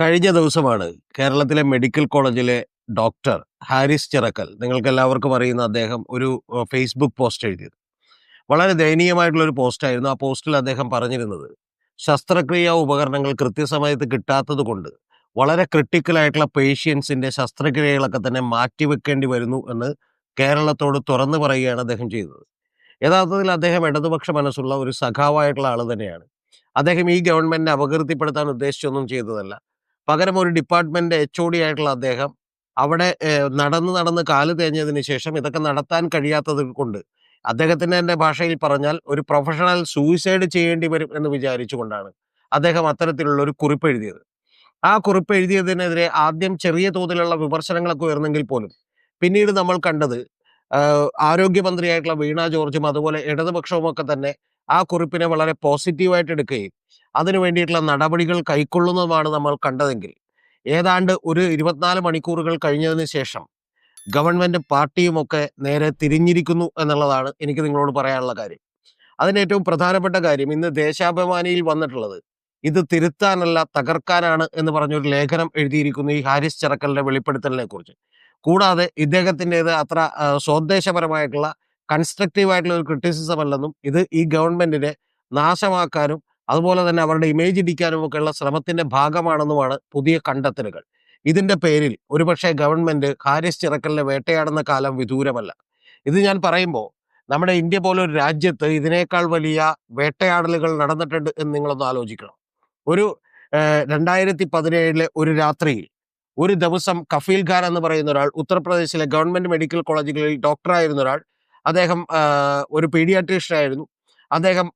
കഴിഞ്ഞ ദിവസമാണ് കേരളത്തിലെ മെഡിക്കൽ കോളേജിലെ ഡോക്ടർ ഹാരിസ് ചിറക്കൽ. നിങ്ങൾക്ക് എല്ലാവർക്കും അറിയുന്ന അദ്ദേഹം ഒരു ഫേസ്ബുക്ക് പോസ്റ്റ് എഴുതിയത്. വളരെ ദയനീയമായിട്ടുള്ള ഒരു പോസ്റ്റായിരുന്നു ആ പോസ്റ്റിൽ അദ്ദേഹം പറഞ്ഞിരുന്നത്. ശസ്ത്രക്രിയാ ഉപകരണങ്ങൾ കൃത്യസമയത്ത് കിട്ടാത്തത് കൊണ്ട് വളരെ ക്രിട്ടിക്കലായിട്ടുള്ള പേഷ്യൻസിന്റെ ശസ്ത്രക്രിയകളൊക്കെ തന്നെ മാറ്റിവെക്കേണ്ടി വരുന്നു എന്ന് കേരളത്തോട് തുറന്നു പറയുകയാണ് അദ്ദേഹം ചെയ്തത് യഥാർത്ഥത്തിൽ അദ്ദേഹം ഇടതുപക്ഷ മനസ്സുള്ള ഒരു സഖാവായിട്ടുള്ള ആൾ തന്നെയാണ്. അദ്ദേഹം ഈ ഗവൺമെന്റിനെ അപകീർത്തിപ്പെടുത്താൻ ഉദ്ദേശിച്ചൊന്നും ചെയ്തതല്ല. പകരം ഒരു ഡിപ്പാർട്ട്മെന്റ് എച്ച് ഒ ഡി ആയിട്ടുള്ള അദ്ദേഹം അവിടെ നടന്ന് നടന്ന് കാൽ തേഞ്ഞതിന് ശേഷം ഇതൊക്കെ നടത്താൻ കഴിയാത്തത് കൊണ്ട് അദ്ദേഹത്തിന്റെ തന്നെ ഭാഷയിൽ പറഞ്ഞാൽ ഒരു പ്രൊഫഷണൽ സൂയിസൈഡ് ചെയ്യേണ്ടി വരും എന്ന് വിചാരിച്ചുകൊണ്ടാണ് അദ്ദേഹം അത്തരത്തിലുള്ള ഒരു കുറിപ്പ് എഴുതിയത്. ആ കുറിപ്പ് എഴുതിയതിനെതിരെ ആദ്യം ചെറിയ തോതിലുള്ള വിമർശനങ്ങളൊക്കെ ഉയർന്നെങ്കിൽ പോലും പിന്നീട് നമ്മൾ കണ്ടത് ആരോഗ്യമന്ത്രിയായിട്ടുള്ള വീണ ജോർജും അതുപോലെ ഇടതുപക്ഷവും ഒക്കെ തന്നെ ആ കുറിപ്പിനെ വളരെ പോസിറ്റീവായിട്ട് എടുക്കുകയും അതിനു വേണ്ടിയിട്ടുള്ള നടപടികൾ കൈക്കൊള്ളുന്നതുമാണ് നമ്മൾ കണ്ടതെങ്കിൽ ഏതാണ്ട് ഒരു ഇരുപത്തിനാല് മണിക്കൂറുകൾ കഴിഞ്ഞതിന് ശേഷം ഗവൺമെന്റ് പാർട്ടിയുമൊക്കെ നേരെ തിരിഞ്ഞിരിക്കുന്നു എന്നുള്ളതാണ് എനിക്ക് നിങ്ങളോട് പറയാനുള്ള കാര്യം. അതിന് ഏറ്റവും പ്രധാനപ്പെട്ട കാര്യം ഇന്ന് ദേശാഭിമാനിയിൽ വന്നിട്ടുള്ളത് ഇത് തിരുത്താനല്ല തകർക്കാനാണ് എന്ന് പറഞ്ഞൊരു ലേഖനം എഴുതിയിരിക്കുന്നു ഈ ഹാരിസ് ചിറക്കലിന്റെ വെളിപ്പെടുത്തലിനെ കുറിച്ച് കൂടാതെ ഇദ്ദേഹത്തിന്റെത് അത്ര സ്വദേശപരമായിട്ടുള്ള കൺസ്ട്രക്റ്റീവ് ആയിട്ടുള്ള ഒരു ക്രിറ്റിസിസം അല്ലെന്നും ഇത് ഈ ഗവൺമെന്റിനെ നാശമാക്കാനും അതുപോലെ തന്നെ അവരുടെ ഇമേജ് ഇടിക്കാനും ഒക്കെയുള്ള ശ്രമത്തിന്റെ ഭാഗമാണെന്നുമാണ് പുതിയ കണ്ടെത്തലുകൾ. ഇതിന്റെ പേരിൽ ഒരുപക്ഷെ ഗവൺമെന്റ് ഹാരിസ് ചിറക്കലിനെ വേട്ടയാടുന്ന കാലം വിദൂരമല്ല. ഇത് ഞാൻ പറയുമ്പോൾ നമ്മുടെ ഇന്ത്യ പോലെ ഒരു രാജ്യത്ത് ഇതിനേക്കാൾ വലിയ വേട്ടയാടലുകൾ നടന്നിട്ടുണ്ട് എന്ന് നിങ്ങളൊന്ന് ആലോചിക്കണം. ഒരു രണ്ടായിരത്തി പതിനേഴിലെ ഒരു രാത്രിയിൽ ഒരു ദിവസം കഫീൽ ഖാൻ എന്ന് പറയുന്ന ഒരാൾ ഉത്തർപ്രദേശിലെ ഗവൺമെന്റ് മെഡിക്കൽ കോളേജുകളിൽ ഡോക്ടറായിരുന്ന ഒരാൾ അദ്ദേഹം ഒരു പീഡിയാട്രീഷ്യൻ ആയിരുന്നു അദ്ദേഹം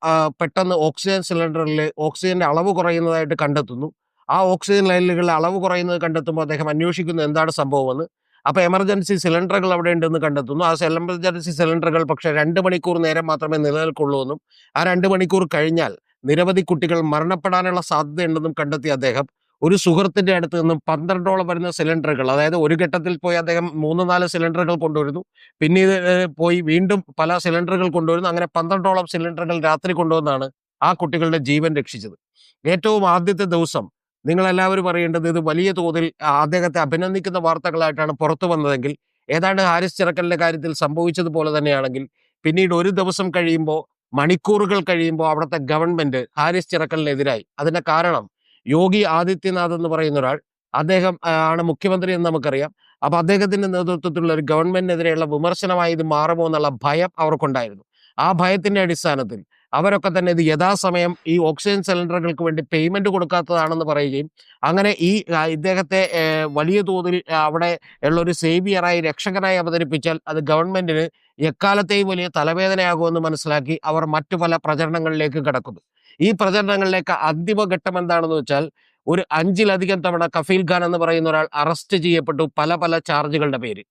പെട്ടെന്ന് ഓക്സിജൻ സിലിണ്ടറിൽ ഓക്സിജന്റെ അളവ് കുറയുന്നതായിട്ട് കണ്ടെത്തുന്നു. ആ ഓക്സിജൻ ലൈനുകളിലെ അളവ് കുറയുന്നത് കണ്ടെത്തുമ്പോൾ അദ്ദേഹം അന്വേഷിക്കുന്നു എന്താണ് സംഭവമെന്ന്. അപ്പോൾ എമർജൻസി സിലിണ്ടറുകൾ അവിടെ ഉണ്ടെന്ന് കണ്ടെത്തുന്നു. ആ എമർജൻസി സിലിണ്ടറുകൾ പക്ഷേ രണ്ട് മണിക്കൂർ നേരം മാത്രമേ നിലനിൽക്കുള്ളൂ എന്നും ആ രണ്ട് മണിക്കൂർ കഴിഞ്ഞാൽ നിരവധി കുട്ടികൾ മരണപ്പെടാനുള്ള സാധ്യതയുണ്ടെന്നും കണ്ടെത്തിയ അദ്ദേഹം ഒരു സുഹൃത്തിന്റെ അടുത്ത് നിന്നും പന്ത്രണ്ടോളം വരുന്ന സിലിണ്ടറുകൾ അതായത് ഒരു ഘട്ടത്തിൽ പോയി അദ്ദേഹം മൂന്ന് നാല് സിലിണ്ടറുകൾ കൊണ്ടുവരുന്നു. പിന്നീട് പോയി വീണ്ടും പല സിലിണ്ടറുകൾ കൊണ്ടുവരുന്നു. അങ്ങനെ പന്ത്രണ്ടോളം സിലിണ്ടറുകൾ രാത്രി കൊണ്ടുവന്നാണ് ആ കുട്ടികളുടെ ജീവൻ രക്ഷിച്ചത്. ഏറ്റവും ആദ്യത്തെ ദിവസം നിങ്ങൾ എല്ലാവരും അറിയേണ്ടത് ഇത് വലിയ തോതിൽ അദ്ദേഹത്തെ അഭിനന്ദിക്കുന്ന വാർത്തകളായിട്ടാണ് പുറത്തു വന്നതെങ്കിൽ ഏതാണ്ട് ഹാരിസ് ചിറക്കലിന്റെ കാര്യത്തിൽ സംഭവിച്ചതുപോലെ തന്നെയാണെങ്കിൽ പിന്നീട് ഒരു ദിവസം കഴിയുമ്പോൾ മണിക്കൂറുകൾ കഴിയുമ്പോൾ അവിടുത്തെ ഗവൺമെന്റ് ഹാരിസ് ചിറക്കലിനെതിരായി അതിന്റെ കാരണം യോഗി ആദിത്യനാഥ് എന്ന് പറയുന്ന ഒരാൾ. അദ്ദേഹം ആണ് മുഖ്യമന്ത്രി എന്ന് നമുക്കറിയാം. അപ്പൊ അദ്ദേഹത്തിന്റെ നേതൃത്വത്തിലുള്ള ഒരു ഗവൺമെന്റിനെതിരെയുള്ള വിമർശനമായി ഇത് മാറുമോ എന്നുള്ള ഭയം അവർക്കുണ്ടായിരുന്നു. ആ ഭയത്തിന്റെ അടിസ്ഥാനത്തിൽ അവരൊക്കെ തന്നെ ഇത് യഥാസമയം ഈ ഓക്സിജൻ സിലിണ്ടറുകൾക്ക് വേണ്ടി പേയ്മെന്റ് കൊടുക്കാത്തതാണെന്ന് പറയുകയും അങ്ങനെ ഈ ഇദ്ദേഹത്തെ വലിയ തോതിൽ അവിടെ ഉള്ള ഒരു സേവിയറായി രക്ഷകനായി അവതരിപ്പിച്ചാൽ അത് ഗവൺമെന്റിന് എക്കാലത്തെയും വലിയ തലവേദനയാകുമെന്ന് മനസ്സിലാക്കി അവർ മറ്റു പല പ്രചരണങ്ങളിലേക്ക് കടക്കുന്നു. ഈ പ്രചരണങ്ങളിലേക്ക് അന്തിമഘട്ടം എന്താണെന്ന് വെച്ചാൽ ഒരു അഞ്ചിലധികം തവണ കഫീൽ ഖാൻ എന്ന് പറയുന്ന ഒരാൾ അറസ്റ്റ് ചെയ്യപ്പെട്ടു പല പല ചാർജുകളുടെ പേര്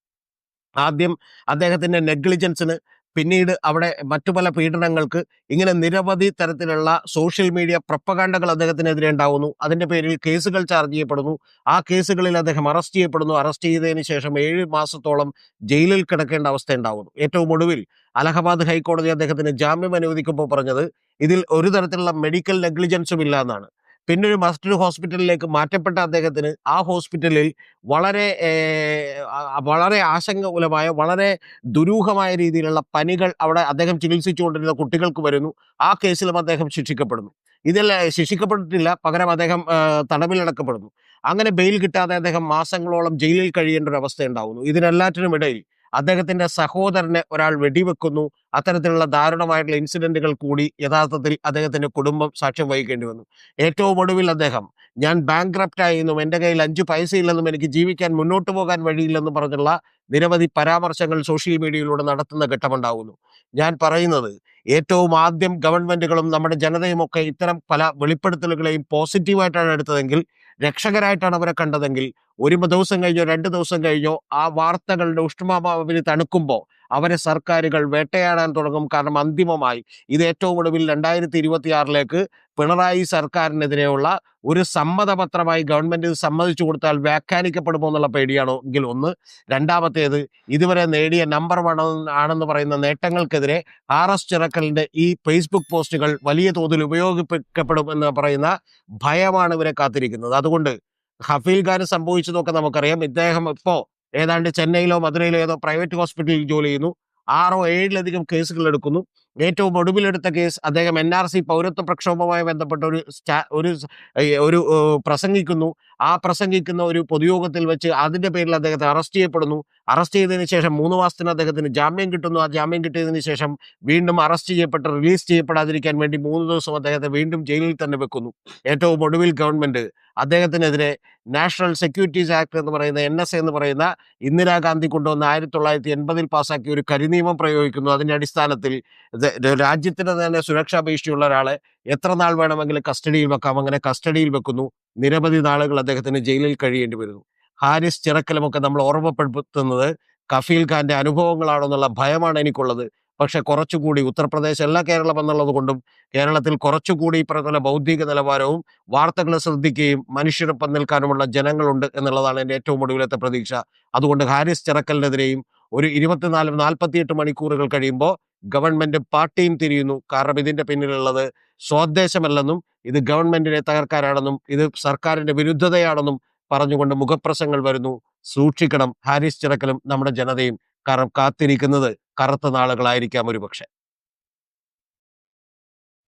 ആദ്യം അദ്ദേഹത്തിന്റെ നെഗ്ലിജൻസിന് പിന്നീട് അവിടെ മറ്റു പല പീഡനങ്ങൾക്ക് ഇങ്ങനെ നിരവധി തരത്തിലുള്ള സോഷ്യൽ മീഡിയ പ്രപ്പകാണ്ടകൾ അദ്ദേഹത്തിനെതിരെ ഉണ്ടാവുന്നു. അതിന്റെ പേരിൽ കേസുകൾ ചാർജ് ചെയ്യപ്പെടുന്നു. ആ കേസുകളിൽ അദ്ദേഹം അറസ്റ്റ് ചെയ്യപ്പെടുന്നു. അറസ്റ്റ് ചെയ്തതിന് ശേഷം ഏഴ് മാസത്തോളം ജയിലിൽ കിടക്കേണ്ട അവസ്ഥ ഉണ്ടാവുന്നു. ഏറ്റവും ഒടുവിൽ അലഹബാദ് ഹൈക്കോടതി അദ്ദേഹത്തിന് ജാമ്യം അനുവദിക്കുമ്പോൾ പറഞ്ഞത് ഇതിൽ ഒരു തരത്തിലുള്ള മെഡിക്കൽ നെഗ്ലിജൻസും ഇല്ല എന്നാണ് പിന്നെ ഒരു മസ്റ്റർ ഹോസ്പിറ്റലിലേക്ക് മാറ്റപ്പെട്ട അദ്ദേഹത്തിന് ആ ഹോസ്പിറ്റലിൽ വളരെ വളരെ ആശങ്ക വളരെ ആശങ്കകുലമായ വളരെ ദുരൂഹമായ രീതിയിലുള്ള പനികൾ അവിടെ അദ്ദേഹം ചികിത്സിച്ചുകൊണ്ടിരുന്ന കുട്ടികൾക്ക് വരുന്നു. ആ കേസിലും അദ്ദേഹം ശിക്ഷിക്കപ്പെടുന്നു. ഇതിൽ ശിക്ഷിക്കപ്പെട്ടിട്ടില്ല. പകരം അദ്ദേഹം തടവിലടക്കപ്പെടുന്നു. അങ്ങനെ ബെയിൽ കിട്ടാതെ അദ്ദേഹം മാസങ്ങളോളം ജയിലിൽ കഴിയേണ്ട ഒരു അവസ്ഥ ഉണ്ടാകുന്നു ഇതിനെല്ലാറ്റിനും ഇടയിൽ അദ്ദേഹത്തിന്റെ സഹോദരനെ ഒരാൾ വെടിവെക്കുന്നു. അത്തരത്തിലുള്ള ദാരുണമായിട്ടുള്ള ഇൻസിഡന്റുകൾ കൂടി യഥാർത്ഥത്തിൽ അദ്ദേഹത്തിന്റെ കുടുംബം സാക്ഷ്യം വഹിക്കേണ്ടി വന്നു. ഏറ്റവും ഒടുവിൽ അദ്ദേഹം ഞാൻ ബാങ്ക്രപ്റ്റ് ആയിരുന്നു എന്റെ കയ്യിൽ അഞ്ച് പൈസയില്ലെന്നും എനിക്ക് ജീവിക്കാൻ മുന്നോട്ട് പോകാൻ വഴിയില്ലെന്നും പറഞ്ഞുള്ള നിരവധി പരാമർശങ്ങൾ സോഷ്യൽ മീഡിയയിലൂടെ നടത്തുന്ന ഘട്ടമുണ്ടാവുന്നു. ഞാൻ പറയുന്നത് ഏറ്റവും ആദ്യം ഗവൺമെന്റുകളും നമ്മുടെ ജനതയും ഒക്കെ ഇത്തരം പല വെളിപ്പെടുത്തലുകളെയും പോസിറ്റീവായിട്ടാണ് എടുത്തതെങ്കിൽ രക്ഷകരായിട്ടാണ് അവരെ കണ്ടതെങ്കിൽ ഒരു ദിവസം കഴിഞ്ഞോ രണ്ട് ദിവസം കഴിഞ്ഞോ ആ വാർത്തകളുടെ ഉഷ്ണമാവിന് തണുക്കുമ്പോൾ അവരെ സർക്കാരുകൾ വേട്ടയാടാൻ തുടങ്ങും. കാരണം അന്തിമമായി ഇത് ഏറ്റവും ഒടുവിൽ രണ്ടായിരത്തി ഇരുപത്തിയാറിലേക്ക് പിണറായി സർക്കാരിനെതിരെയുള്ള ഒരു സമ്മതപത്രമായി ഗവൺമെന്റ് ഇത് സമ്മതിച്ചു കൊടുത്താൽ വ്യാഖ്യാനിക്കപ്പെടുമോ എന്നുള്ള പേടിയാണോ എങ്കിൽ ഒന്ന്. രണ്ടാമത്തേത് ഇതുവരെ നേടിയ നമ്പർ വൺ ആണെന്ന് പറയുന്ന നേട്ടങ്ങൾക്കെതിരെ ആർ എസ് ചിറക്കലിന്റെ ഈ ഫേസ്ബുക്ക് പോസ്റ്റുകൾ വലിയ തോതിൽ ഉപയോഗിക്കപ്പെടും എന്ന് പറയുന്ന ഭയമാണ് ഇവരെ കാത്തിരിക്കുന്നത്. അതുകൊണ്ട് ഹഫീൽ ഖാന് സംഭവിച്ചതൊക്കെ നമുക്കറിയാം. ഇദ്ദേഹം ഇപ്പോ ഏതാണ്ട് ചെന്നൈയിലോ മധുരയിലോ ഏതോ പ്രൈവറ്റ് ഹോസ്പിറ്റലിൽ ജോലി ചെയ്യുന്നു. ആറോ ഏഴിലധികം കേസുകൾ എടുക്കുന്നു. ഏറ്റവും ഒടുവിലെടുത്ത കേസ് അദ്ദേഹം എൻ ആർ സി പൗരത്വ പ്രക്ഷോഭവുമായി ബന്ധപ്പെട്ട ഒരു ഒരു ഒരു പ്രസംഗിക്കുന്നു. ആ പ്രസംഗിക്കുന്ന ഒരു പൊതുയോഗത്തിൽ വെച്ച് അതിന്റെ പേരിൽ അദ്ദേഹത്തെ അറസ്റ്റ് ചെയ്യപ്പെടുന്നു. അറസ്റ്റ് ചെയ്തതിന് ശേഷം മൂന്ന് മാസത്തിന് അദ്ദേഹത്തിന് ജാമ്യം കിട്ടുന്നു. ആ ജാമ്യം കിട്ടിയതിന് ശേഷം വീണ്ടും അറസ്റ്റ് ചെയ്യപ്പെട്ട് റിലീസ് ചെയ്യപ്പെടാതിരിക്കാൻ വേണ്ടി മൂന്ന് ദിവസം അദ്ദേഹത്തെ വീണ്ടും ജയിലിൽ തന്നെ വെക്കുന്നു. ഏറ്റവും ഒടുവിൽ ഗവൺമെന്റ് അദ്ദേഹത്തിനെതിരെ നാഷണൽ സെക്യൂരിറ്റീസ് ആക്ട് എന്ന് പറയുന്ന എൻ എസ് എന്ന് പറയുന്ന ഇന്ദിരാഗാന്ധി കൊണ്ടുവന്ന ആയിരത്തി തൊള്ളായിരത്തി എൺപതിൽ പാസ്സാക്കിയ ഒരു കരിനിയമം പ്രയോഗിക്കുന്നു. അതിന്റെ അടിസ്ഥാനത്തിൽ രാജ്യത്തിന് തന്നെ സുരക്ഷാ ഭീഷണിയുള്ള ഒരാളെ എത്ര നാൾ വേണമെങ്കിലും കസ്റ്റഡിയിൽ വെക്കാം. അങ്ങനെ കസ്റ്റഡിയിൽ വെക്കുന്നു. നിരവധി നാളുകൾ അദ്ദേഹത്തിന് ജയിലിൽ കഴിയേണ്ടി വരുന്നു. ഹാരിസ് ചിറക്കലുമൊക്കെ നമ്മൾ ഓർമ്മപ്പെടുത്തുന്നത് കഫീൽ ഖാന്റെ അനുഭവങ്ങളാണെന്നുള്ള ഭയമാണ് എനിക്കുള്ളത്. പക്ഷെ കുറച്ചുകൂടി ഉത്തർപ്രദേശ് അല്ല കേരളം എന്നുള്ളത് കൊണ്ടും കേരളത്തിൽ കുറച്ചുകൂടി പ്രകല ബൗദ്ധിക നിലവാരവും വാർത്തകൾ ശ്രദ്ധിക്കുകയും മനുഷ്യരൊപ്പം നിൽക്കാനുമുള്ള ജനങ്ങളുണ്ട് എന്നുള്ളതാണ് എന്റെ ഏറ്റവും ഒടുവിലത്തെ പ്രതീക്ഷ. അതുകൊണ്ട് ഹാരിസ് ചിറക്കലിനെതിരെയും ഒരു ഇരുപത്തിനാല് നാൽപ്പത്തിയെട്ട് മണിക്കൂറുകൾ കഴിയുമ്പോൾ ഗവൺമെന്റ് പാർട്ടിയും തിരിയുന്നു. കാരണം ഇതിന്റെ പിന്നിലുള്ളത് സ്വദേശമല്ലെന്നും ഇത് ഗവൺമെന്റിനെ തകർക്കാനാണെന്നും ഇത് സർക്കാരിന്റെ വിരുദ്ധതയാണെന്നും പറഞ്ഞുകൊണ്ട് മുഖപ്രസംഗങ്ങൾ വരുന്നു. സൂക്ഷിക്കണം ഹാരിസ് ചിറക്കലും നമ്മുടെ ജനതയും കാരണം കാത്തിരിക്കുന്നത്. കറുത്ത നാളുകളായിരിക്കാം ഒരുപക്ഷെ.